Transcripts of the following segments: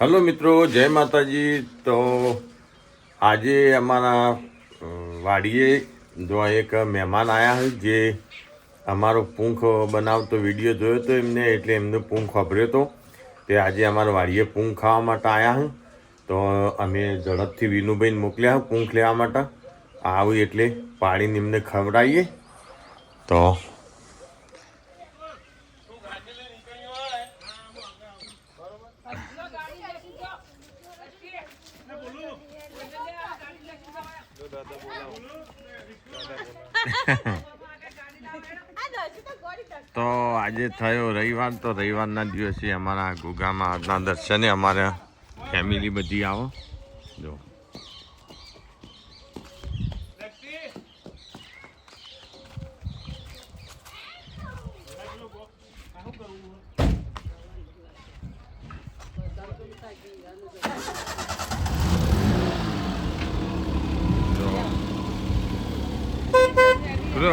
Hello મિત્રો, જય માતાજી. તો આજે અમારા વાડીએ જો એક મહેમાન આવ્યા હોય જે અમારો પૂંખ બનાવતો વીડિયો જોયો હતો એમને, એટલે એમનો પૂંખ વાપર્યો હતો. તે આજે અમારા વાડીએ પૂંખ ખાવા માટે આવ્યા હું. તો અમે ઝડપથી વિનુભાઈને મોકલ્યા પૂંખ લેવા માટે. આવું એટલે પાડીને એમને ખવડાવીએ. તો તો આજે થયો રવિવાર, તો રવિવારના દિવસે અમારા ગુગામાં આજના દર્શને અમારા ફેમિલી બધી આવો જો. જો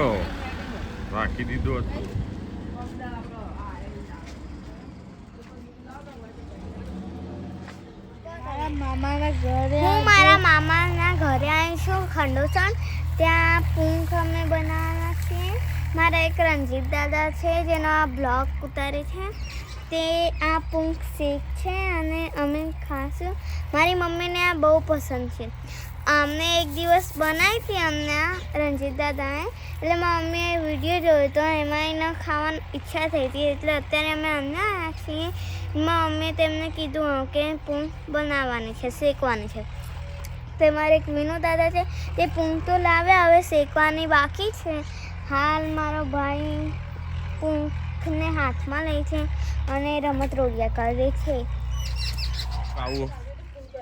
રાખી દીધું હતું મારા મામાના ઘરે હું મારા મામાના ઘરે આવી છું ખંડોસણ? ત્યાં પૂંખ અમે બનાવવાના છીએ. મારા એક રણજીત દાદા છે જેનો આ બ્લોગ ઉતારે છે. તે આ પૂંખ શેક છે અને અમે ખાશું. મારી મમ્મીને આ બહુ પસંદ છે. અમને એક દિવસ બનાવી હતી અમને રંજીત દાદાએ. એટલે મમ્મીએ વીડિયો જોયો તો એમાં એને ખાવાની ઈચ્છા થઈ હતી. એટલે અત્યારે અમે અમને આવ્યા છીએ. એમાં મમ્મીએ તેમને કીધું કે પૂંખ બનાવવાની છે શેકવાની છે. તે મારે એક વિનુ દાદા છે તે પૂંખ તો લાવે હવે શેકવાની બાકી છે. હાલ મારો ભાઈ પૂંખને હાથમાં લે છે અને રમત રોડિયા કરે છે. આવો.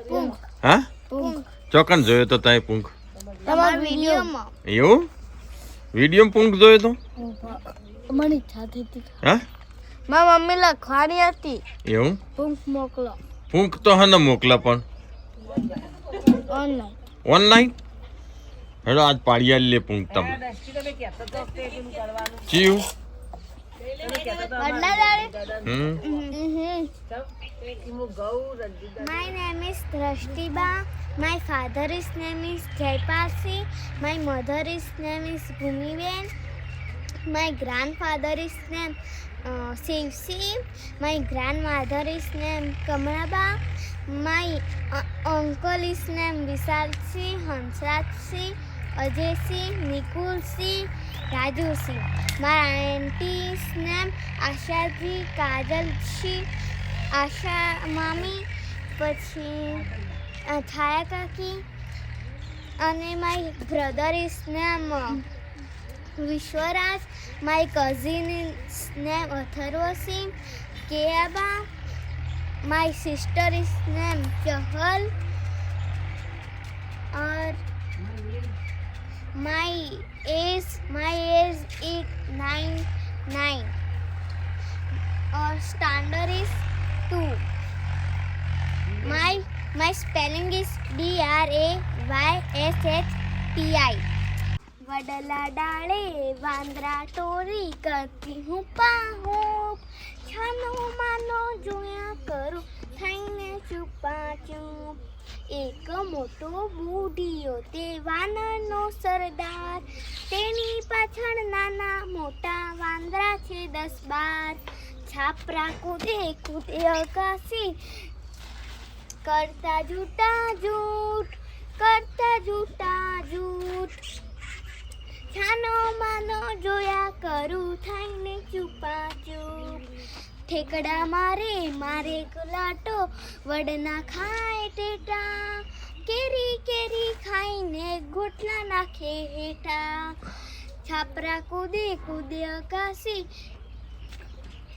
પૂંખ. હા? પૂંખ. ચોકન જોયો તો તાય પૂંખ? તમારા વિડિયોમાં. એવું? વીડિયો પૂંખ જોયો તો? મને ઈચ્છા હતી. હા? મારા મમ્મી લખવાની હતી. એવું? પૂંખ મોકલો. પૂંખ તો હને મોકલા પણ. ઓનલાઈન ઓનલાઈન હેડો આજ પાડિયા લે પૂંખ તમે. ચીયું બદલા હમ? My name is Drashtiba. My father is name is Jaypalsi. My mother is name is Bhumiben. My grandfather is name uh, Sivsi. My grandmother is name Kamalaba. My uh, uncle is name Hansratsi, Ajaysi, Nikulsi, Nikulsinh Rajusinh. મારા આંટીસ નામ આશાજી કાજલસિંહ આશા મામી પછી છાયા કાકી અને my brother is name Vishwaraj my cousin is name Atharvsinh Keyaba my sister is name Chahal और my age my age is nine nine और standard is two my my spelling is d r a y s h t i વડલા ડાળે વાંદરા Tory કરતી હું પાહો છાનો માનો જોયા કરું થઈને છુપા ચૂપ એક મોટો બુઢિયો તે વાનરનો સરદાર. તેની પાછળ નાના મોટા વાંદરા છે દસ બાર. છાપરા કૂદે કૂદે અગાસી. કરતા જૂટા જૂઠ, કરતા જૂટા જૂઠ. છાનો માનો જોયા કરું થઈને ચૂપા ચૂપ ઠેકડા મારે મારે ગુલાટો વડના ખાય ટેટા. કેરી કેરી ખાઈને ગોટલા નાખે હેઠા. છાપરા કૂદે કૂદે અકાશી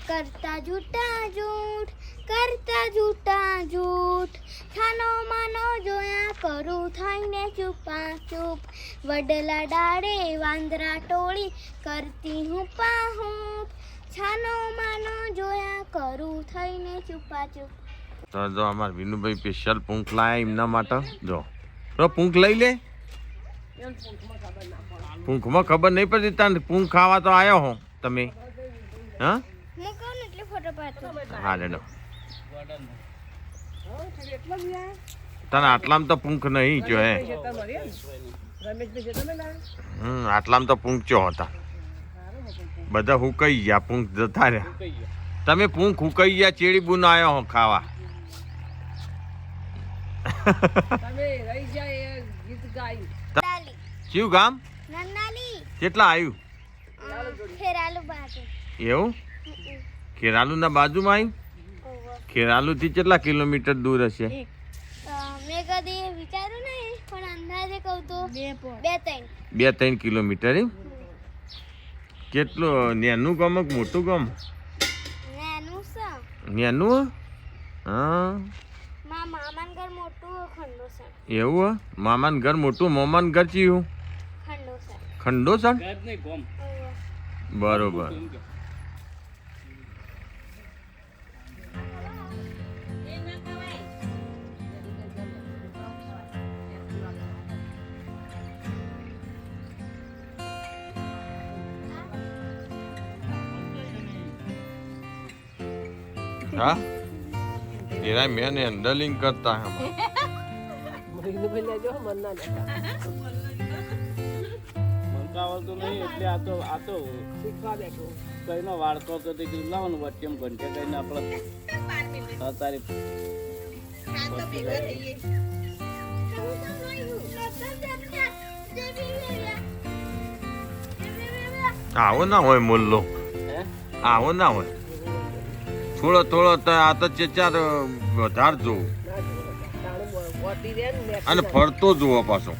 કરતા જૂટા જૂઠ, કરતા જૂટા જૂઠ. થાનો માનો જોયા કરું થઈને ચૂપા ચૂપ. વડલા ડાળે વાંદરા ટોળી કરતી હું પાહું છાનો માનો જોયા કરું થઈને ચૂપા ચૂપ તો જો અમાર વિનુભાઈ સ્પેશિયલ પૂંખ લાયા એમના માટે. જો. તો પૂંખ લઈ લે. પૂંખમાં ખબર નહીં પડતી તને પૂંખ ખાવા તો આવ્યો હો તમે. હા? હું લેડો તને આટલામાં તો પૂંખ નહીં જો હે. હમ આટલામાં તો પૂંખ ચો હતા. બધા હુકાઈ ગયા પૂંખ જતા રહ્યા. તમે પૂંખ હુકાઈ ગયા ચેડી બુન આવ્યો હો ખાવા. શું કયું ગામ કેટલા આવ્યું એવું? ખેરાલુ ખેરાલુના બાજુમાં આવ્યું ખેરાલુ થી કેટલા કિલોમીટર દૂર હશે? મેં કદી વિચાર્યું નહીં પણ અંદાજે કહું તો બે પોઈન્ટ બે ત્રણ. બે ત્રણ કિલોમીટર એમ? કેટલું? નેનું ગમ કે મોટું ગમ? નાનું છે. નેનું? હા. મા મામાન ઘર મોટું ખંડો છે. એવું હે? મામાનું ઘર મોટું મોમાન ઘર ચીયું? ખંડો છે. ખંડો સર ઓહો. બરોબર. હા? એના મેન હેન્ડલિંગ કરતા હે તો નહીં એટલે આ તો આ તો શીખવા બેઠો કઈનો વાળકો તો તે લાવવાનું વચ્ચે ઘંટે કઈને આપણે તારી આવો ના હોય મુલ્લો. આવો ના હોય. થોડો થોડો તો આ તો ચેચાર વધારે જોવું અને ફરતો જોવો પાછો.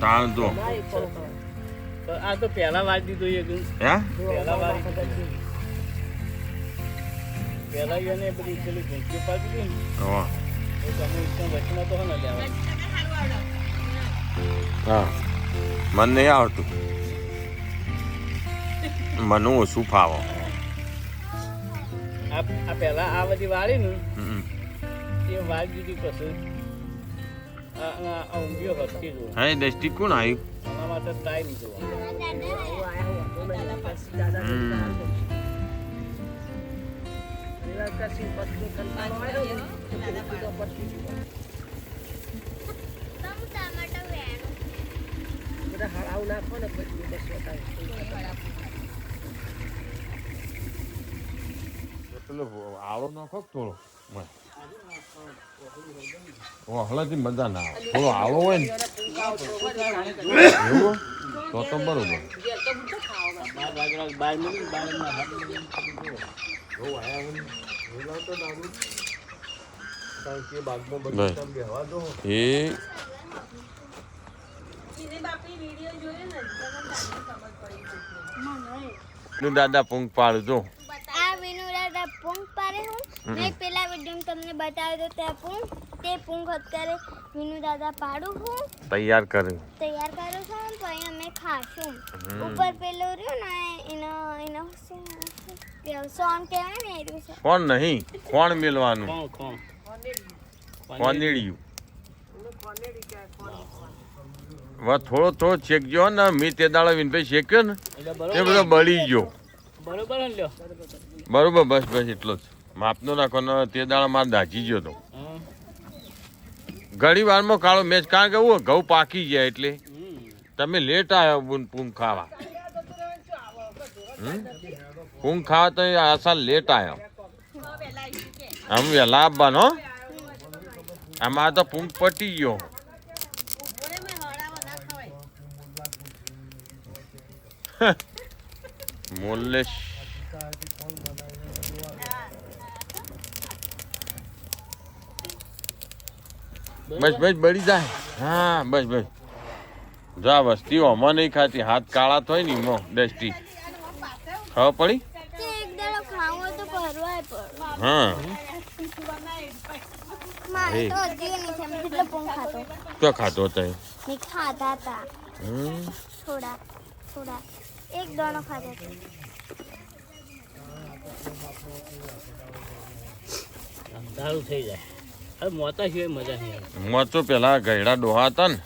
તાણ જો આ તો પહેલા વાળી દીધું હે? પહેલા વાળી પહેલા એને બધી પેલી ઘૂંચી પાડી દીધી હા. તમે તો હે હા. મને નહીં આવડતું. મને ઓછું ફાવો. આ પહેલા આ બધી વાળી ને એ વાળી દીધી પછી હા દૃષ્ટિ કોણ આવ્યું એના માટે ટાઈમ જુઓ હમ. ટમાટર પેલો આવડો નાખો થોડો. હળદી મજા ના આવે. થોડો આવડો હોય ને એવું તો તો બરોબર. એ દાદા પૂંખ પાડજો. વિનુરાદા પૂંખ પારે હું. મેં પેલા વીડિયો તમને બતાવ્યો તો તે પૂંખ તે પૂંખ અત્યારે મીનુ દાદા પાડું હું. તૈયાર કરું. તૈયાર કરું છું તો અહીંયા મેં ખાશું. ઉપર પેલું રહ્યો ને એનો એનો શું સોન કહેવાય ને એ કોણ નહીં? કોણ મેલવાનું? કોણ કોણ? કોનેડિયું વા થોડો થોડો શેકજો ને મેં તે દાડા વિનભાઈ શેક્યો ને એ બધો બળી ગયો. બરોબર લ્યો. બરોબર, બસ બસ, એટલો જ માપનો નાખો, ને તે દાડા મારે દાજી ગયો તો. ઘણી વારમાં કાળો મેચ, કારણ કે હું ઘઉં પાકી ગયા એટલે તમે લેટ આવ્યો બુન પૂંગ ખાવા? પૂંગ ખાવા તો આશા લેટ આવ્યો આમ વહેલા આવવાનો. આમાં તો પૂંગ પટી ગયો બસ બસ બળી જાય. હા બસ બસ. જા વસ્તી અમા નહીં ખાતી હાથ કાળા થાય ને એમાં દસ્તી ખબર પડી? તે એક દાડો ખાવું હોય તો ભરવાય પડે હા. તો મેં ખાતો હતો એ. હતા હમ. થોડા થોડા. એક દાણો ખાધો હતો અંધારું થઈ જાય. હવે મોતા સિવાય મજા નહીં આવે. પેલા ગયડા ડોહા હતા ને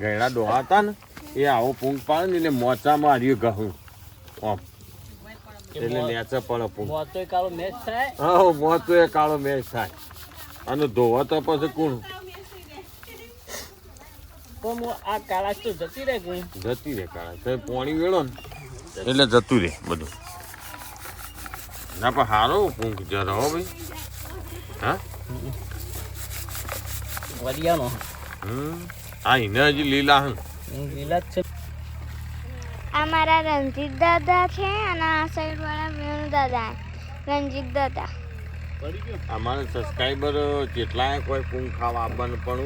ગયડા ડોહા હતા ને એ આવો પૂંગ પાડે ને એટલે મોચામાં હાર્યું એટલે નેચે પડે કાળો મેચ થાય? હા મોતો એ કાળો મેચ થાય. અને ધોવા તો પછી કોણ? પણ આ કાળા તો જતી રહે જતી રે કાળા પોણી પાણી વેળો ને. એટલે જતું રે બધું. ના પણ હારો પૂંખ જરા હો ભાઈ. હા? વરિયાનો. હમ. આ એને હજી લીલા હં લીલા જ છે. આ મારા રણજીત દાદા છે અને આ સાઈડ વાળા વેણુ દાદા રણજીત દાદા. અમારા સબસ્ક્રાઈબર કેટલાય કોઈ પૂંખ ખાવા આવવાનું પણ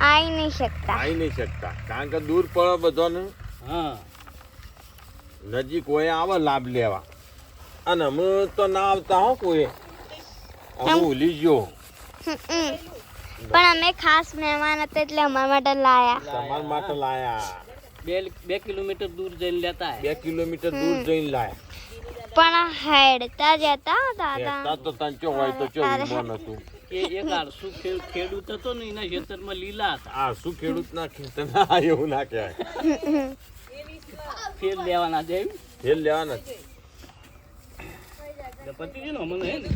આવી નહીં શકતા. આવી નહીં શકતા. કારણ કે દૂર પડે બધાને. હા. નજીક કોઈ આવે લાભ લેવા. અને અમે તો ના આવતા હો કોઈ. ભૂલી ગયો. પણ અમે ખાસ મહેમાન હતા એટલે અમારા માટે લાયા. તમારા માટે લાયા. બે બે કિલોમીટર દૂર જઈને લેતા બે કિલોમીટર દૂર જઈને લાયા. પણ હેડતા જતા દાદા. તો તંચો હોય તો ચો મન હતું. કે એક આર ખે- ખેડૂત હતો ને એના ખેતરમાં લીલા હતા. આ શું ખેડૂત ના ખેતર? ના એવું ના કહેવાય. ફેર લેવાના દેવ ફેર લેવાના પતિ છે ને અમને હે ને